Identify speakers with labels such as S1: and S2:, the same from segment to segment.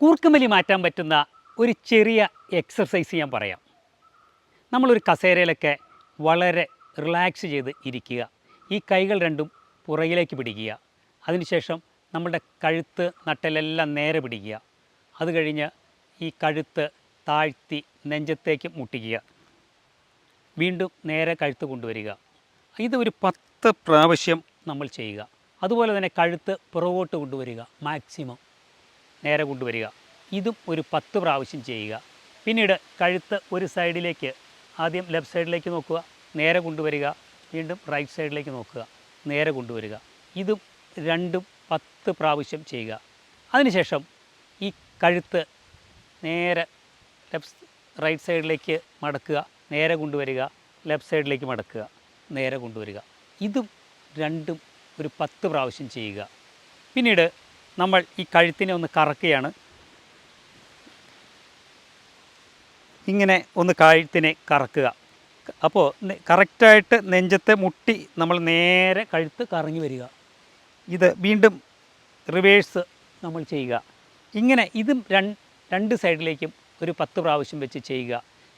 S1: കൂർക്കമ്പലി മാറ്റാൻ പറ്റുന്ന ഒരു ചെറിയ എക്സർസൈസ് ഞാൻ പറയാം. നമ്മളൊരു കസേരയിലൊക്കെ വളരെ റിലാക്സ് ചെയ്ത് ഇരിക്കുക. ഈ കൈകൾ രണ്ടും പുറകിലേക്ക് പിടിക്കുക. അതിനുശേഷം നമ്മുടെ കഴുത്ത് നട്ടലെല്ലാം നേരെ പിടിക്കുക. അത് കഴിഞ്ഞ് ഈ കഴുത്ത് താഴ്ത്തി നെഞ്ചത്തേക്ക് മുട്ടിക്കുക. വീണ്ടും നേരെ കഴുത്ത് കൊണ്ടുവരിക. ഇത് ഒരു പത്ത് പ്രാവശ്യം നമ്മൾ ചെയ്യുക. അതുപോലെ തന്നെ കഴുത്ത് പുറകോട്ട് കൊണ്ടുവരിക. മാക്സിമം നേരെ കൊണ്ടുവരിക. ഇതും ഒരു പത്ത് പ്രാവശ്യം ചെയ്യുക. പിന്നീട് കഴുത്ത് ഒരു സൈഡിലേക്ക് ആദ്യം ലെഫ്റ്റ് സൈഡിലേക്ക് നോക്കുക നേരെ കൊണ്ടുവരിക വീണ്ടും റൈറ്റ് സൈഡിലേക്ക് നോക്കുക നേരെ കൊണ്ടുവരിക. ഇതും രണ്ടും പത്ത് പ്രാവശ്യം ചെയ്യുക. അതിനുശേഷം ഈ കഴുത്ത് നേരെ ലെഫ്റ്റ് റൈറ്റ് സൈഡിലേക്ക് മടക്കുക നേരെ കൊണ്ടുവരിക ലെഫ്റ്റ് സൈഡിലേക്ക് മടക്കുക നേരെ കൊണ്ടുവരിക. ഇതും രണ്ടും ഒരു പത്ത് പ്രാവശ്യം ചെയ്യുക. പിന്നീട് നമ്മൾ ഈ കഴുത്തിനെ ഒന്ന് കറക്കുകയാണ്. ഇങ്ങനെ ഒന്ന് കഴുത്തിനെ കറക്കുക. അപ്പോൾ കറക്റ്റായിട്ട് നെഞ്ചത്തെ മുട്ടി നമ്മൾ നേരെ കഴുത്ത് കറങ്ങി വരിക. ഇത് വീണ്ടും റിവേഴ്സ് നമ്മൾ ചെയ്യുക. ഇങ്ങനെ ഇതും രണ്ട് സൈഡിലേക്കും ഒരു പത്ത് പ്രാവശ്യം വെച്ച് ചെയ്യുക.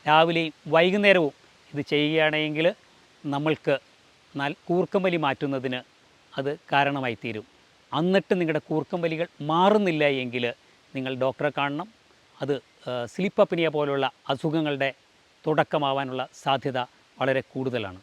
S1: രാവിലെയും വൈകുന്നേരവും ഇത് ചെയ്യുകയാണെങ്കിൽ നമ്മൾക്ക് കൂർക്കമ്പലി മാറ്റുന്നതിന് അത് കാരണമായി തീരും എന്നിട്ട് നിങ്ങളുടെ കൂർക്കം വലികൾ മാറുന്നില്ല എങ്കിൽ നിങ്ങൾ ഡോക്ടറെ കാണണം. അത് സ്ലിപ്പ് അപ്നിയ പോലുള്ള അസുഖങ്ങളുടെ തുടക്കമാവാനുള്ള സാധ്യത വളരെ കൂടുതലാണ്.